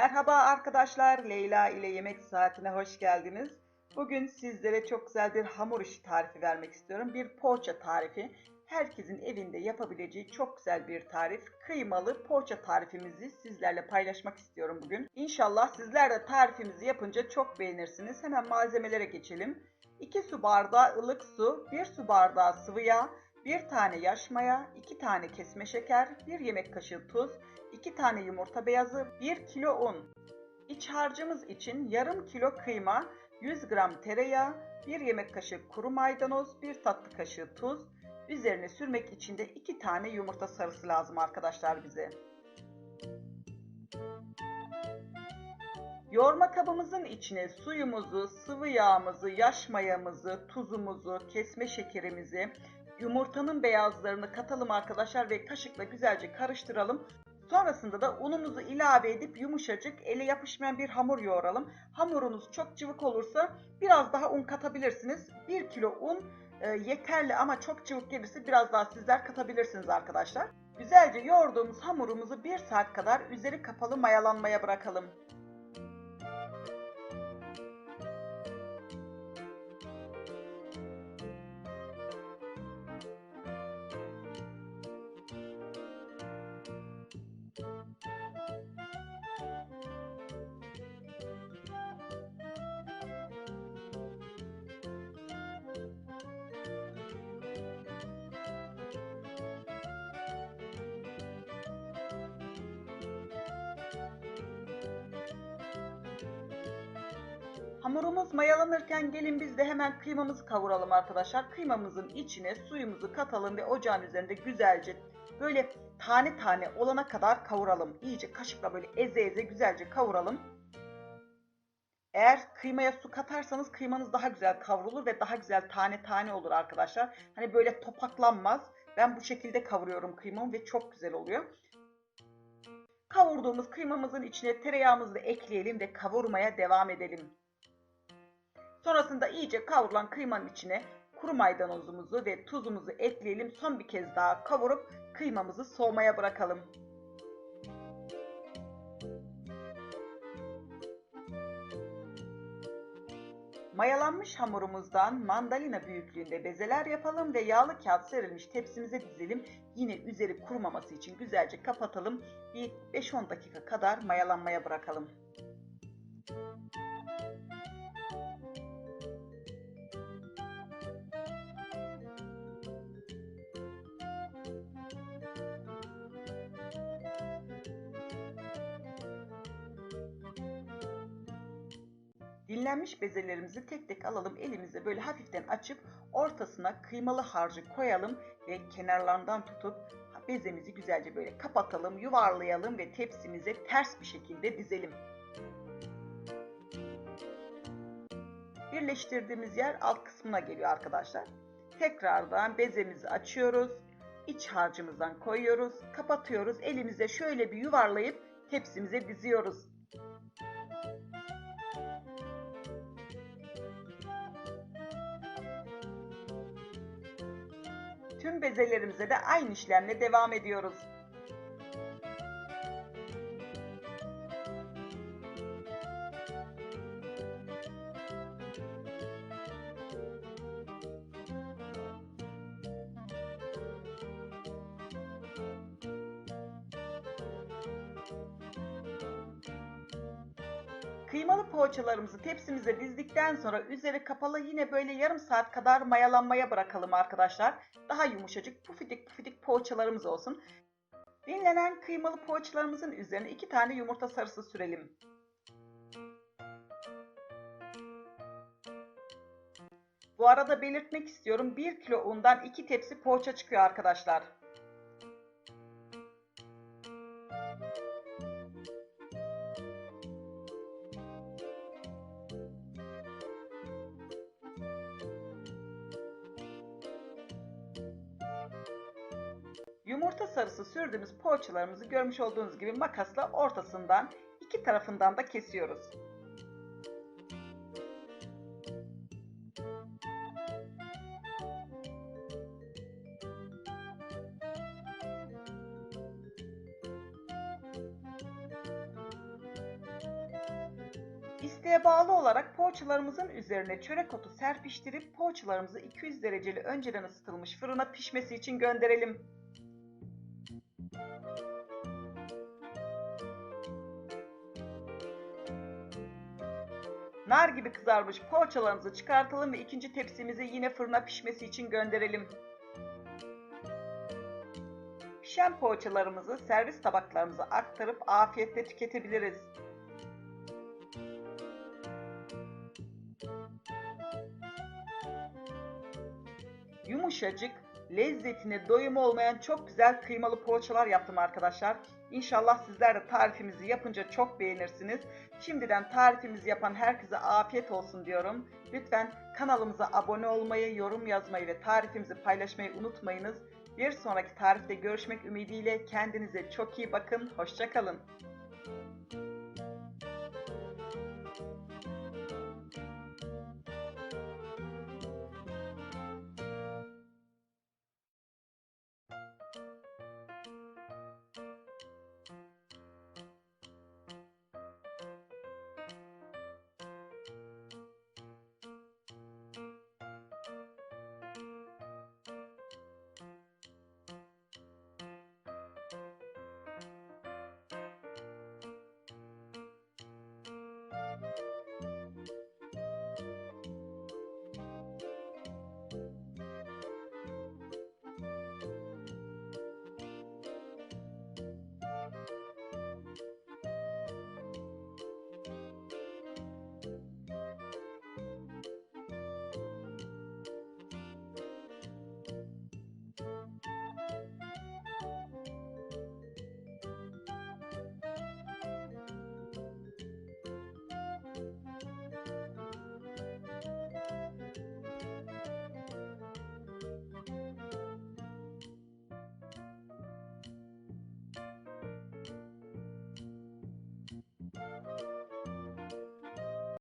Merhaba arkadaşlar, Leyla ile Yemek Saatine hoş geldiniz. Bugün sizlere çok güzel bir hamur işi tarifi vermek istiyorum. Bir poğaça tarifi. Herkesin evinde yapabileceği çok güzel bir tarif. Kıymalı poğaça tarifimizi sizlerle paylaşmak istiyorum bugün. İnşallah sizler de tarifimizi yapınca çok beğenirsiniz. Hemen malzemelere geçelim. 2 su bardağı ılık su, 1 su bardağı sıvı yağ, 1 tane yaş maya, 2 tane kesme şeker, 1 yemek kaşığı tuz, 2 tane yumurta beyazı, 1 kilo un. İç harcımız için yarım kilo kıyma, 100 gram tereyağı, 1 yemek kaşığı kuru maydanoz, 1 tatlı kaşığı tuz, üzerine sürmek için de 2 tane yumurta sarısı lazım arkadaşlar bize. Yoğurma kabımızın içine suyumuzu, sıvı yağımızı, yaş mayamızı, tuzumuzu, kesme şekerimizi, yumurtanın beyazlarını katalım arkadaşlar ve kaşıkla güzelce karıştıralım. Sonrasında da unumuzu ilave edip yumuşacık ele yapışmayan bir hamur yoğuralım. Hamurunuz çok cıvık olursa biraz daha un katabilirsiniz. 1 kilo un e, yeterli ama çok cıvık gelirse biraz daha sizler katabilirsiniz arkadaşlar. Güzelce yoğurduğumuz hamurumuzu 1 saat kadar üzeri kapalı mayalanmaya bırakalım. Hamurumuz mayalanırken gelin biz de hemen kıymamızı kavuralım arkadaşlar. Kıymamızın içine suyumuzu katalım ve ocağın üzerinde güzelce böyle tane tane olana kadar kavuralım. İyice kaşıkla böyle eze eze güzelce kavuralım. Eğer kıymaya su katarsanız kıymanız daha güzel kavrulur ve daha güzel tane tane olur arkadaşlar. Hani böyle topaklanmaz. Ben bu şekilde kavuruyorum kıymamı ve çok güzel oluyor. Kavurduğumuz kıymamızın içine tereyağımızı ekleyelim ve kavurmaya devam edelim. Sonrasında iyice kavrulan kıymanın içine kuru maydanozumuzu ve tuzumuzu ekleyelim. Son bir kez daha kavurup kıymamızı soğumaya bırakalım. Mayalanmış hamurumuzdan mandalina büyüklüğünde bezeler yapalım ve yağlı kağıt serilmiş tepsimize dizelim. Yine üzeri kurumaması için güzelce kapatalım. Bir 5-10 dakika kadar mayalanmaya bırakalım. Dinlenmiş bezelerimizi tek tek alalım elimize böyle hafiften açıp ortasına kıymalı harcı koyalım ve kenarlarından tutup bezemizi güzelce böyle kapatalım, yuvarlayalım ve tepsimize ters bir şekilde dizelim. Birleştirdiğimiz yer alt kısmına geliyor arkadaşlar. Tekrardan bezemizi açıyoruz. iç harcımızdan koyuyoruz. Kapatıyoruz. Elimize şöyle bir yuvarlayıp tepsimize diziyoruz. Tüm bezelerimize de aynı işlemle devam ediyoruz. Kıymalı poğaçalarımızı tepsimize dizdikten sonra üzeri kapalı yine böyle yarım saat kadar mayalanmaya bırakalım arkadaşlar. Daha yumuşacık pufidik pufidik poğaçalarımız olsun. Dinlenen kıymalı poğaçalarımızın üzerine iki tane yumurta sarısı sürelim. Bu arada belirtmek istiyorum 1 kilo undan 2 tepsi poğaça çıkıyor arkadaşlar. Yumurta sarısı sürdüğümüz poğaçalarımızı görmüş olduğunuz gibi makasla ortasından iki tarafından da kesiyoruz. İsteğe bağlı olarak poğaçalarımızın üzerine çörek otu serpiştirip poğaçalarımızı 200 dereceli önceden ısıtılmış fırına pişmesi için gönderelim. Nar gibi kızarmış poğaçalarımızı çıkartalım ve ikinci tepsimizi yine fırına pişmesi için gönderelim. Pişen poğaçalarımızı servis tabaklarımıza aktarıp afiyetle tüketebiliriz. Yumuşacık, lezzetine doyum olmayan çok güzel kıymalı poğaçalar yaptım arkadaşlar. İnşallah sizler de tarifimizi yapınca çok beğenirsiniz. Şimdiden tarifimizi yapan herkese afiyet olsun diyorum. Lütfen kanalımıza abone olmayı, yorum yazmayı ve tarifimizi paylaşmayı unutmayınız. Bir sonraki tarifte görüşmek ümidiyle kendinize çok iyi bakın. Hoşçakalın.